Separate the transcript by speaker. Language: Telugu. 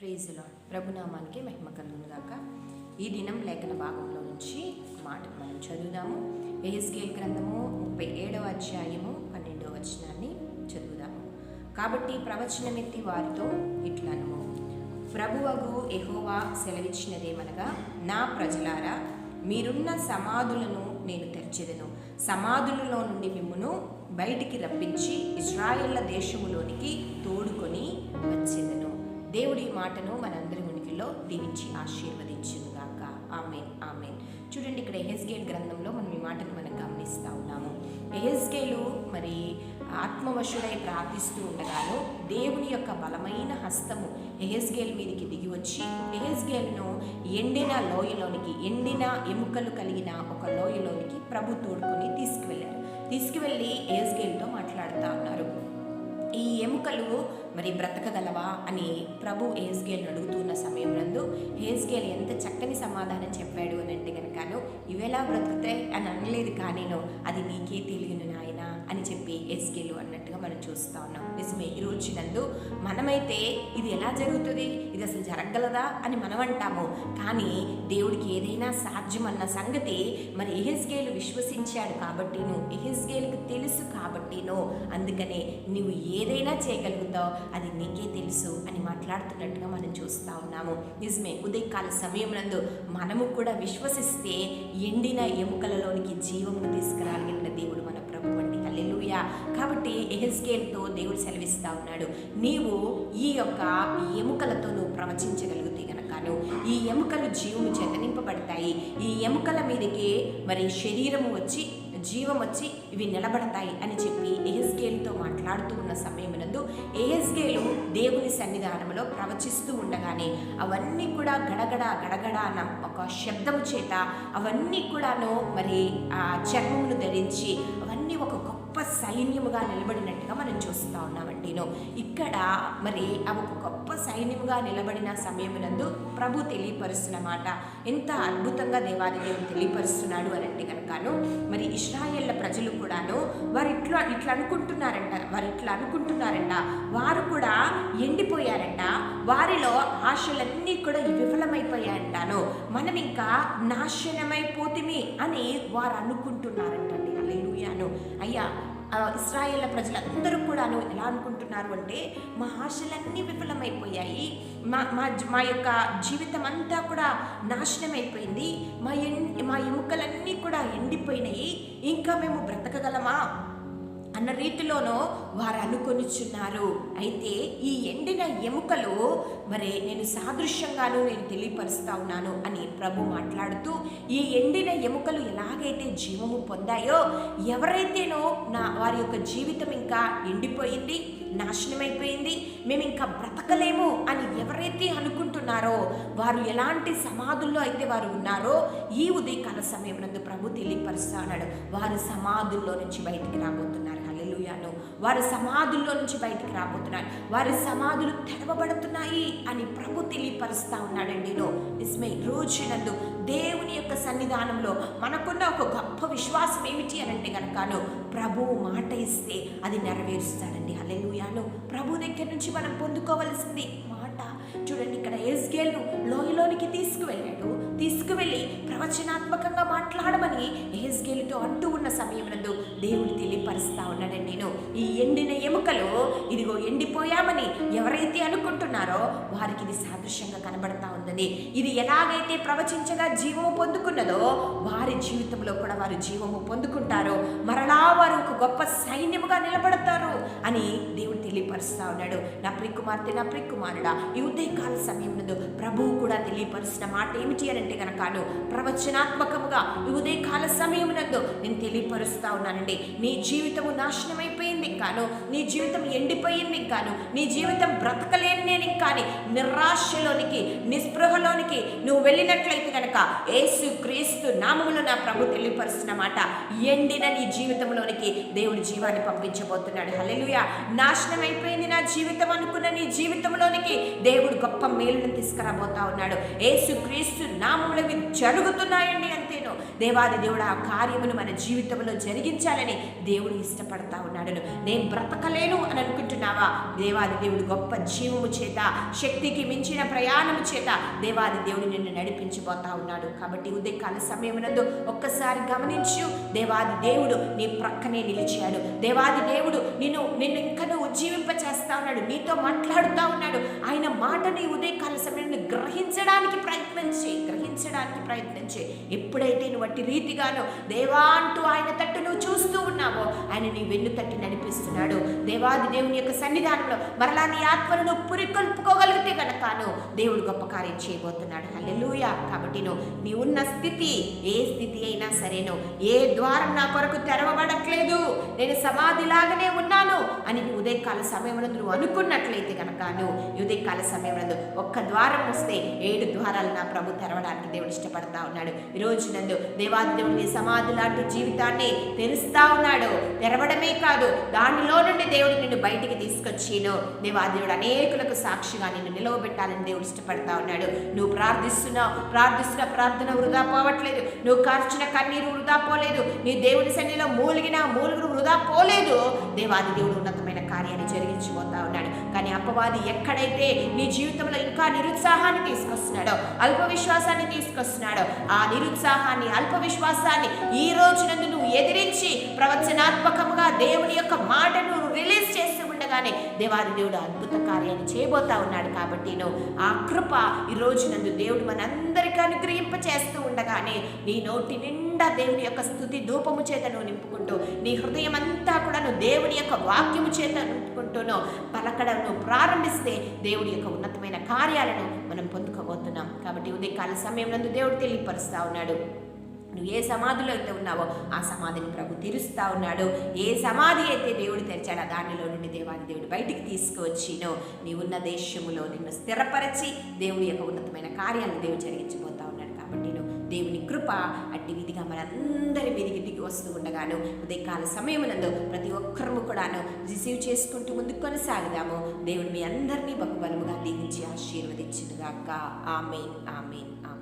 Speaker 1: ప్రేజ్ లాడ్ ప్రభునామానికి మహిమ కలుగునుగాక. ఈ దినం లేఖన భాగంలో నుంచి మాట మనం చదువుదాము. ఎహెస్కేల్ గ్రంథము ముప్పై ఏడవ అధ్యాయము పన్నెండవ వచనాన్ని చదువుదాము. కాబట్టి ప్రవచనమెత్తి వారితో ఇట్లను. ప్రభువగు ఎహోవా సెలవిచ్చినదేమనగా నా ప్రజలారా మీరున్న సమాధులను నేను తెరిచెదను. సమాధులలో నుండి మిమ్మును బయటికి రప్పించి ఇజ్రాయేళ్ళ దేశములోనికి మాటను మనందరి ఉనికిలో దీవించి ఆశీర్వదించుగాక ఆమెన్ ఆమెన్. చూడండి ఇక్కడ ఎహెస్గేల్ గ్రంథంలో మనం ఈ మాటను మనం గమనిస్తూ ఉన్నాము. ఎహెస్గేలు మరి ఆత్మవశుడై ప్రార్థిస్తూ ఉండగాను దేవుని యొక్క బలమైన హస్తము ఎహెస్గేల్ మీదకి దిగి వచ్చి ఎహెస్గేల్ను ఎండిన లోయలోనికి ఎండిన ఎముకలు కలిగిన ఒక లోయలోనికి ప్రభు తోడుకొని తీసుకువెళ్ళారు. తీసుకువెళ్ళి ఎహెస్గేల్తో మాట్లాడారు. ఎముకలు మరి బ్రతకగలవా అని ప్రభు ఏజ్గేల్ని అడుగుతున్న సమయం నందు ఏజ్గేల్ ఎంత చక్కని సమాధానం చెప్పాడు అని అంటే కనుకను ఇవెలా బ్రతుకుతాయి? అని అనలేదు కానీను అది నీకే తెలియను నాయనా. మనం చూస్తూ ఉన్నాం నిజమే ఈ రోజు నందు మనమైతే ఇది ఎలా జరుగుతుంది? ఇది అసలు జరగగలదా అని మనం అంటాము కానీ దేవుడికి ఏదైనా సాధ్యమన్న సంగతి మరి ఎహెస్గేలు విశ్వసించాడు కాబట్టిను ఎహెస్గేలుకు తెలుసు కాబట్టిను. అందుకనే నువ్వు ఏదైనా చేయగలుగుతావు అది నీకే తెలుసు అని మాట్లాడుతున్నట్టుగా మనం చూస్తూ ఉన్నాము. నిజమే ఉదయకాల సమయం నందు మనము కూడా విశ్వసిస్తే ఎండిన ఎముకలలోనికి జీవం ఎహెస్కేల్తో దేవుడు సెలవిస్తా ఉన్నాడు. నీవు ఈ యొక్క ఎముకలతో నువ్వు ప్రవచించగలిగితే గనకను ఈ ఎముకలు జీవము చెతనింపబడతాయి ఈ ఎముకల మీదకి మరి శరీరము వచ్చి జీవం వచ్చి ఇవి నిలబడతాయి అని చెప్పి ఎహెస్గేల్తో మాట్లాడుతూ ఉన్న సమయమునందు ఏఎస్కేలు దేవుని సన్నిధానంలో ప్రవచిస్తూ ఉండగానే అవన్నీ కూడా గడగడ గడగడ అన్న ఒక శబ్దము చేత అవన్నీ కూడాను మరి ఆ చర్మమును ధరించి అవన్నీ ఒక గొప్ప గొప్ప సైన్యముగా నిలబడినట్టుగా మనం చూస్తూ ఉన్నామంటేను ఇక్కడ మరి అవి ఒక గొప్ప సైన్యముగా నిలబడిన సమయమునందు ప్రభు తెలియపరుస్తున్నమాట. ఎంత అద్భుతంగా దేవాది దేవుడు తెలియపరుస్తున్నాడు అని అంటే కనుకను మరి ఇస్రాయేళ్ళ ప్రజలు కూడాను వారు ఇట్లా ఇట్లా అనుకుంటున్నారంట వారు ఇట్లా అనుకుంటున్నారంట. వారు కూడా ఎండిపోయారంట. వారిలో ఆశలన్నీ కూడా విఫలమైపోయాయంటాను. మనం ఇంకా నాశనమైపోతిమి అని వారు అనుకుంటున్నారంటండి. అల్లెలుయాను అయ్యా ఇస్రాయేళ్ళ ప్రజలందరూ కూడాను ఎలా అనుకుంటున్నారు అంటే మా ఆశలన్నీ విఫలమైపోయాయి. మా మా మా యొక్క జీవితం అంతా కూడా నాశనం అయిపోయింది మా ఎన్ మా ఎముకలన్నీ కూడా ఎండిపోయినాయి. ఇంకా మేము బ్రతకగలమా? అన్న రీతిలోనో వారు అనుకొనిచున్నారు. అయితే ఈ ఎండిన ఎముకలు మరి నేను సాదృశ్యంగాను నేను తెలియపరుస్తా ఉన్నాను అని ప్రభు మాట్లాడుతూ ఈ ఎండిన ఎముకలు ఎలాగైతే జీవము పొందాయో ఎవరైతేనో నా వారి యొక్క జీవితం ఇంకా ఎండిపోయింది నాశనమైపోయింది మేము ఇంకా బ్రతకలేము అని ఎవరైతే అనుకుంటున్నారో వారు ఎలాంటి సమాధుల్లో అయితే వారు ఉన్నారో ఈ ఉదయకాల సమయం నందు ప్రభు తెలియపరుస్తా ఉన్నాడు వారు సమాధుల్లో నుంచి బయటికి రాబోతున్నారు. హల్లెలూయాను వారు సమాధుల్లో నుంచి బయటికి రాబోతున్నారు. వారి సమాధులు తెరవబడుతున్నాయి అని ప్రభు తెలియపరుస్తా ఉన్నాడండి నిజమే రోజు నందు దేవుని యొక్క సన్నిధానంలో మనకున్న ఒక గొప్ప విశ్వాసం ఏమిటి అని అంటే కనుకను ప్రభు మాట ఇస్తే అది నెరవేరుస్తాడండి. హల్లెలూయాను. ప్రభు దగ్గర నుంచి మనం పొందుకోవలసింది మాట. చూడండి ఇక్కడ ఎస్గేల్ను లోయలోనికి తీసుకువెళ్ళాడు. తీసుకువెళ్ళి ప్రవచనాత్మకంగా మాట్లాడమని ఎహెస్గేలుతో అంటూ ఉన్న సమయంలో దేవుడు తెలియపరుస్తా ఉన్నాడండి నేను. ఈ ఎండి ఎముకలు ఇదిగో ఎండిపోయామని ఎవరైతే అనుకుంటున్నారో వారికి ఇది సాదృశ్యంగా కనబడతా ఉందని. ఇది ఎలాగైతే ప్రవచించగా జీవము పొందుకున్నదో వారి జీవితంలో కూడా వారు జీవము పొందుకుంటారో. మరలా వారు ఒక గొప్ప సైన్యముగా నిలబడతారు అని దేవుడు తెలియపరుస్తా ఉన్నాడు. నా ప్రికుమార్తె నా ప్రికుమారుడా ఈ ఉదయకాల సమయంలో ప్రభువు కూడా తెలియపరుస్తున్న మాట ఏమిటి అని అంటే కనుకను ప్రవచనాత్మకముగా ఈ ఉదయకాల సమయమునందు నేను తెలియపరుస్తా ఉన్నానండి. నీ జీవితము నాశనమైపోయింది. కాను నీ జీవితం ఎండిపోయింది కాను నీ జీవితం బ్రతకలేని నేను కానీ నిరాశలోనికి నిస్పృహలోనికి నువ్వు వెళ్ళినట్లయితే కనుక ఏసు క్రీస్తు నామములో నా ప్రభు తెలియపరుస్తున్న మాట ఎండిన నీ జీవితంలోనికి దేవుడు జీవాన్ని పంపించబోతున్నాడు. హల్లెలూయా. నాశనం అయిపోయింది నా జీవితం అనుకున్న నీ జీవితంలోనికి దేవుడు గొప్ప మేలును తీసుకురాబోతా ఉన్నాడు. ఏసు క్రీస్తు నామములు జరుగుతున్నాయండి అంతేను. దేవాది దేవుడు ఆ కార్యమును మన జీవితంలో జరిగించాలని దేవుడు ఇష్టపడతా ఉన్నాడు. నేను చేయను అని అనుకుంటున్నావా? దేవాది దేవుడు గొప్ప జీవము చేత శక్తికి మించిన ప్రయాణము చేత దేవాది దేవుడు నిన్ను నడిపించబోతా ఉన్నాడు. కాబట్టి ఉదయకాల సమయమునందు ఒక్కసారి గమనించు దేవాది దేవుడు నీ ప్రక్కనే నిలిచాడు. దేవాది దేవుడు నిన్ను నిన్ను ఇంకనూ ఉజ్జీవింప చేస్తా ఉన్నాడు. నీతో మాట్లాడుతూ ఉన్నాడు. ఆయన మాటని ఉదయకాల సమయంలో గ్రహించడానికి ప్రయత్నించి గ్రహించి ప్రేమించడానికి ప్రయత్నించే. ఎప్పుడైతే నువ్వు అట్టి రీతిగానో దేవా అంటూ ఆయన తట్టు నువ్వు చూస్తూ ఉన్నావో ఆయన నీ వెన్ను తట్టి నడిపిస్తున్నాడు. దేవాది దేవుని యొక్క సన్నిధానంలో మరలా నీ ఆత్మను నువ్వు పురికొల్పుకోగలిగితే గనకాను దేవుడు గొప్ప కార్యం చేయబోతున్నాడు. హల్లెలూయ. కాబట్టి నువ్వు నీ ఉన్న స్థితి ఏ స్థితి అయినా సరేను ఏ ద్వారం నా కొరకు తెరవబడట్లేదు. నేను సమాధిలాగానే ఉన్నాను అని ఉదయకాల సమయంలో నువ్వు అనుకున్నట్లయితే కనుక నువ్వు ఉదయకాల సమయంలో ఒక్క ద్వారం వస్తే ఏడు ద్వారాలు నా ప్రభు తెరవడానికి దేవుడు ఇష్టపడతా ఉన్నాడు. ఈ రోజు నందు దేవాది దేవుడి సమాధి లాంటి జీవితాన్ని తెరుస్తా ఉన్నాడు. తెరవడమే కాదు దానిలో నుండి దేవుడు నిన్ను బయటికి తీసుకొచ్చిను. దేవాదేవుడు అనేకులకు సాక్షిగా నిన్ను నిలవబెట్టాలని దేవుడు ఇష్టపడతా ఉన్నాడు. నువ్వు ప్రార్థిస్తున్నావు ప్రార్థిస్తున్న ప్రార్థన వృధా పోవట్లేదు. నువ్వు కార్చిన కన్నీరు వృధా పోలేదు. నీ దేవుని సన్నిధిలో మూలిగిన మూలుగురు వృధా పోలేదు. దేవాది దేవుడు ఉన్నతమైన కార్యాన్ని జరిగించిపోతా ఉన్నాడు. కానీ అపవాది ఎక్కడైతే నీ జీవితంలో ఇంకా నిరుత్సాహాన్ని తీసుకొస్తున్నాడో అల్ప విశ్వాసాన్ని తీసుకొస్తున్నాడో. ఆ నిరుత్సాహాన్ని అల్ప విశ్వాసాన్ని ఈ రోజు నందు నువ్వు ఎదిరించి ప్రవచనాత్మకంగా దేవుని యొక్క మాటను రిలీజ్ చేస్తూ ఉండగానే దేవాది దేవుడు అద్భుత కార్యాన్ని చేయబోతా ఉన్నాడు కాబట్టి నువ్వు ఆ కృప ఈ రోజు నందు దేవుడు మనందరికీ అనుగ్రహింప చేస్తూ ఉండగానే నీ నోటి నిండా దేవుని యొక్క స్థుతి ధూపము చేత నువ్వు నింపుకుంటూ నీ హృదయం అంతా కూడా నువ్వు దేవుని యొక్క వాక్యము చేత నింపుకుంటూనో పలకడం నువ్వు ప్రారంభిస్తే దేవుడి యొక్క ఉన్నతమైన కార్యాలను మనం పొందుకోబోతున్నాం. కాబట్టి ఉదయకాల సమయం నందు దేవుడు తెలియపరుస్తూ ఉన్నాడు. నువ్వు ఏ సమాధిలో అయితే ఉన్నావో ఆ సమాధిని ప్రభు తెరుస్తా ఉన్నాడు. ఏ సమాధి అయితే దేవుడు తెరిచాడో దానిలో నుండి దేవాది దేవుడు బయటికి తీసుకువచ్చినో నీ ఉన్న దేశములో నిన్ను స్థిరపరచి దేవుడి యొక్క ఉన్నతమైన కార్యాలను దేవుడు జరిగించబోతా ఉన్నాడు. కాబట్టి నువ్వు దేవుని కృప అట్టి విధిగా మనందరి మీదికి దిగి వస్తూ ఉండగాను ఉదయకాల సమయమునందు ప్రతి ఒక్కరము కూడాను రిసీవ్ చేసుకుంటూ ముందుకు కొనసాగుదాము. దేవుడు మీ అందరినీ బహుబలముగా దీవించి ఆశీర్వదించునుగాక. Amen amen amen.